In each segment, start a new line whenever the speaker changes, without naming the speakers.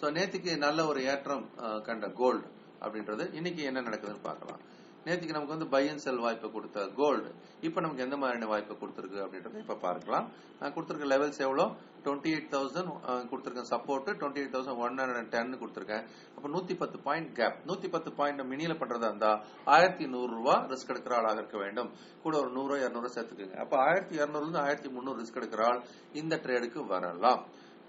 So நேற்றுக்கு நல்ல ஒரு ஏற்றம் கண்ட கோல்டு அப்படின்றது இன்னைக்கு என்ன நடக்குதுன்னு பார்க்கலாம். நேற்றுக்கு நமக்கு வந்து பை அண்ட் செல் வாய்ப்பை கொடுத்த கோல்டு இப்போ நமக்கு எந்த மாதிரியான வாய்ப்பை கொடுத்துருக்கு அப்படின்றத இப்போ பார்க்கலாம். நான் கொடுத்துருக்க லெவல்ஸ் எவ்வளோ? டுவெண்ட்டி எயிட் தௌசண்ட் கொடுத்துருக்கேன் support twenty eight thousand one hundred ten கொடுத்துருக்கேன். அப்போ நூற்றி பத்து பாயிண்ட் கேப் நூற்றி பத்து பாயிண்ட் மினியில பண்ணுறதா இருந்தா ஆயிரத்தி நூறுரூவா ரிஸ்க் எடுக்கிற ஆளாக இருக்க வேண்டும். கூட ஒரு நூறு இரநூறு சேர்த்துக்குங்க. அப்போ ஆயிரத்தி இரநூறுலேருந்து ஆயிரத்தி முந்நூறு ரிஸ்க் எடுக்கிற ஆள் இந்த ட்ரேடுக்கு வரலாம்.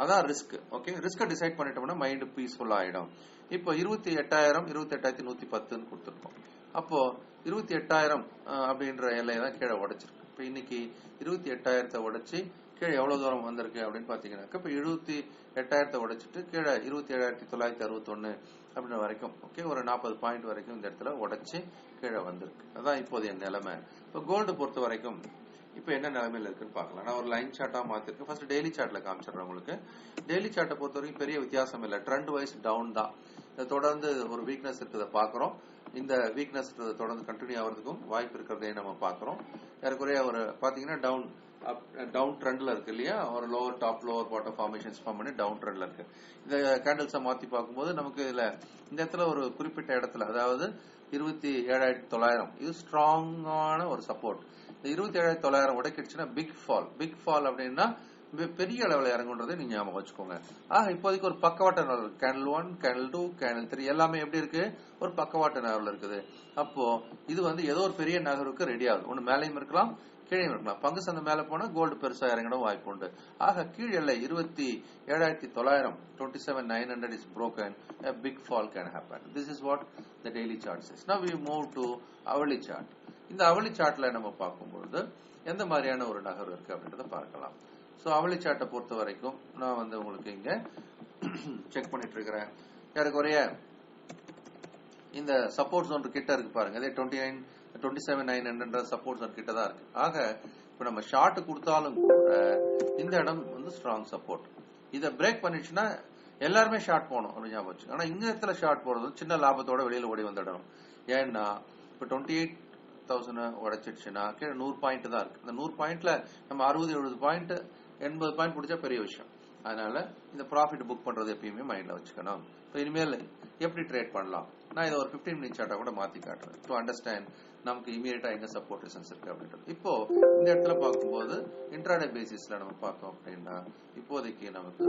அதான் ரிஸ்க் ஓகே ரிஸ்க்கை டிசைட் பண்ணிட்டோம்னா மைண்ட் பீஸ்ஃபுல் ஆயிடும். இப்போ இருபத்தி எட்டாயிரம் இருபத்தி எட்டாயிரத்தி நூத்தி பத்துன்னு கொடுத்துருக்கோம். அப்போ இருபத்தி எட்டாயிரம் அப்படின்ற எல்லையை தான் கீழே உடைச்சிருக்கு. இப்போ இன்னைக்கு இருபத்தி எட்டாயிரத்தை உடைச்சி கீழே எவ்வளவு தூரம் வந்திருக்கு அப்படின்னு பாத்தீங்கன்னாக்கா இப்போ எழுபத்தி எட்டாயிரத்தை உடைச்சிட்டு கீழே இருபத்தி ஏழாயிரத்தி தொள்ளாயிரத்தி அறுபத்தொன்று அப்படின்ற வரைக்கும் ஓகே ஒரு நாற்பது பாயிண்ட் வரைக்கும் இந்த இடத்துல உடைச்சு கீழே வந்திருக்கு. அதான் இப்போதைய நிலைமை. இப்போ கோல்டு பொறுத்த வரைக்கும் இப்போ என்ன நிலைமையில இருக்குன்னு பார்க்கலாம். நான் ஒரு லைன் சார்ட்டா மாத்திருக்கேன். ஃபர்ஸ்ட் டெய்லி சார்ட்ல காமிச்சிடுறேன் உங்களுக்கு. டெய்லி சார்ட்டை பொறுத்த வரைக்கும் பெரிய வித்தியாசம் இல்லை. ட்ரெண்ட் வைஸ் டவுன் தான். இதை தொடர்ந்து ஒரு வீக்னஸ் இருக்கிறத பார்க்குறோம். இந்த வீக்னஸ் தொடர்ந்து கண்டினியூ ஆகிறதுக்கும் வாய்ப்பு இருக்கிறதையும் நம்ம பார்க்குறோம். ஏறக்குறைய ஒரு பார்த்தீங்கன்னா டவுன் டவுன் ட்ரெண்ட்ல இருக்கு இல்லையா? ஒரு lower top lower bottom formations form பண்ணி டவுன் ட்ரெண்ட்ல இருக்கு. இந்த கேண்டில்ஸை மாத்தி பார்க்கும்போது நமக்கு இதுல இந்த இடத்துல ஒரு குறிப்பிட்ட இடத்துல அதாவது இருபத்தி ஏழாயிரத்தி தொள்ளாயிரம் இது ஸ்ட்ராங்கான ஒரு சப்போர்ட் இந்த இருபத்தி ஏழாயிரத்தி தொள்ளாயிரம் உடைக்கிடுச்சுன்னா பிக் ஃபால் பிக் ஃபால் அப்படின்னா பெரிய அளவில் இறங்குன்றதை நீங்க ஞாபகம் வச்சுக்கோங்க. ஆக இப்போதைக்கு ஒரு பக்கவாட்ட நகர் candle one candle two candle three எல்லாமே எப்படி இருக்கு? ஒரு பக்கவாட்ட நகர்ல இருக்குது. அப்போ இது வந்து ஏதோ ஒரு பெரிய நகருக்கு ரெடி ஆகுது. ஒன்று மேலேயும் இருக்கலாம் கீழே இருக்கலாம் பங்கு சந்தை மேல போனா கோல்டு பெருசா இறங்கிடும் வாய்ப்பு உண்டு. ஆக கீழ் எல்லை இருபத்தி ஏழாயிரத்தி தொள்ளாயிரம் twenty seven nine hundred is broken a big fall can happen. This is what the daily chart says. Now we move to hourly chart. இந்த அவளி சார்ட்ல நம்ம பார்க்கும்பொழுது எந்த மாதிரியான ஒரு நகர்வு இருக்கு அப்படின்றத பார்க்கலாம். ஸோ அவளி சார்ட்டை பொறுத்த வரைக்கும் நான் வந்து உங்களுக்கு இங்க செக் பண்ணிட்டு இருக்கிறேன். ஏறக்குறைய இந்த சப்போர்ட் ஜோன் கிட்ட இருக்கு பாருங்க. அதே twenty nine twenty seven nine hundred support zone கிட்ட தான் இருக்கு. ஆக இப்போ நம்ம ஷார்ட் கொடுத்தாலும் கூட இந்த இடம் வந்து ஸ்ட்ராங் சப்போர்ட் இதை பிரேக் பண்ணிடுச்சுன்னா எல்லாருமே ஷார்ட் போகணும் அப்படின்னு ஞாபகம் ஆனால் இங்கே இந்த இடத்துல ஷார்ட் போடுறது சின்ன லாபத்தோட வெளியில் ஓடி வந்துடணும் ஏன்னா இப்போ டுவெண்ட்டி எயிட் தௌசண்ட் உடைச்சிடுச்சுன்னா கீழே நூறு பாயிண்ட் தான் இருக்கு. இந்த நூறு பாயிண்ட்ல நம்ம அறுபது எழுபது பாயிண்ட் எண்பது பாயிண்ட் பிடிச்சா பெரிய விஷயம். அதனால இந்த ப்ராஃபிட் புக் பண்றது எப்பயுமே மைண்ட்ல வச்சுக்கணும். இப்போ இனிமேல் எப்படி ட்ரேட் பண்ணலாம்? நான் இதை ஒரு 15 மினிட் சார்ட்டா கூட மாத்தி காட்டுறேன். டு அண்டர்ஸ்டாண்ட் நமக்கு இமீடியட்டா எங்க சப்போர்ட் ரெசன்ஸ் இருக்கு அப்படின்றது. இப்போ இந்த இடத்துல பார்க்கும்போது இன்ட்ராடே பேசிஸ்ல நம்ம பார்த்தோம் அப்படின்னா இப்போதைக்கு நமக்கு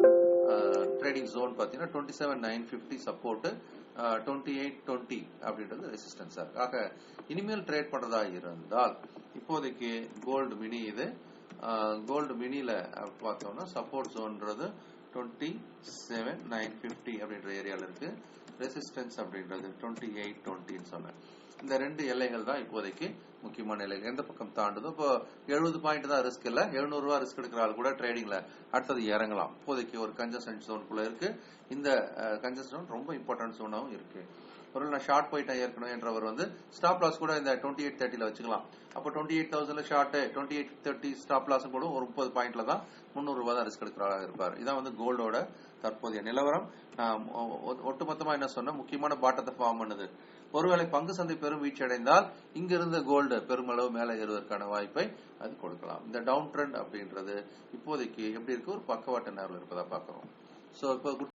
ட்ரேடிங் ஜோன் பார்த்தீங்கன்னா twenty seven nine fifty support twenty eight twenty அப்படின்றது ரெசிஸ்டன்ஸா இருக்கு. ஆக இனிமேல் ட்ரேட் பண்றதா இருந்தால் இப்போதைக்கு கோல்டு மினி இது கோல்டு மினியில் பார்த்தோம்னா சப்போர்ட் ஜோன்றது டுவெண்ட்டி செவன் நைன் ஃபிஃப்டி அப்படின்ற ஏரியாவில் இருக்கு. ரெசிஸ்டன்ஸ் அப்படின்றது டுவெண்ட்டி எயிட் டுவெண்ட்டின்னு சொன்னேன். இந்த ரெண்டு எல்லைகள் தான் இப்போதைக்கு முக்கியமான எல்லைகள். எந்த பக்கம் தாண்டுதோ இப்போ எழுபது பாயிண்ட் தான் ரிஸ்க் இல்லை 700 ரூபா ரிஸ்க் எடுக்கிற ஆள் கூட ட்ரேடிங்ல அடுத்தது இறங்கலாம். இப்போதைக்கு ஒரு கன்ஜஸ்டன் ஜோனுக்குள்ள இருக்கு. இந்த கன்ஜஸ்டன் ரொம்ப இம்பார்ட்டன்ட் ஜோனாவும் இருக்கு. ஒரு நான் ஷார்ட் போயிட்டேன் ஏற்கனவே என்றவர் வந்து ஸ்டாப் லாஸ் கூட இந்த டுவெண்ட்டி எயிட் தேர்ட்டில வச்சுக்கலாம். அப்போ twenty eight தௌசண்ட்ல short twenty eight thirty stop loss கூட ஒரு முப்பது பாயிண்ட்ல தான் முந்நூறு ரூபாய் தான் ரிஸ்க் எடுக்கிறவராக இருப்பார். இதான் வந்து கோல்டோட தற்போதைய நிலவரம். நான் ஒ- ஒட்டுமொத்தமா என்ன சொன்னேன் முக்கியமான பாட்டத்தை ஃபார்ம் பண்ணுது. ஒருவேளை பங்கு சந்தை பெரும் வீழ்ச்சி அடைந்தால் இங்கிருந்து கோல்டு பெருமளவு மேலே ஏறுவதற்கான வாய்ப்பை அது கொடுக்கலாம். இந்த டவுன் ட்ரெண்ட் அப்படின்றது இப்போதைக்கு எப்படி இருக்கு? ஒரு பக்கவாட்டு நேரம் இருப்பதா பாக்குறோம் சோ இப்போ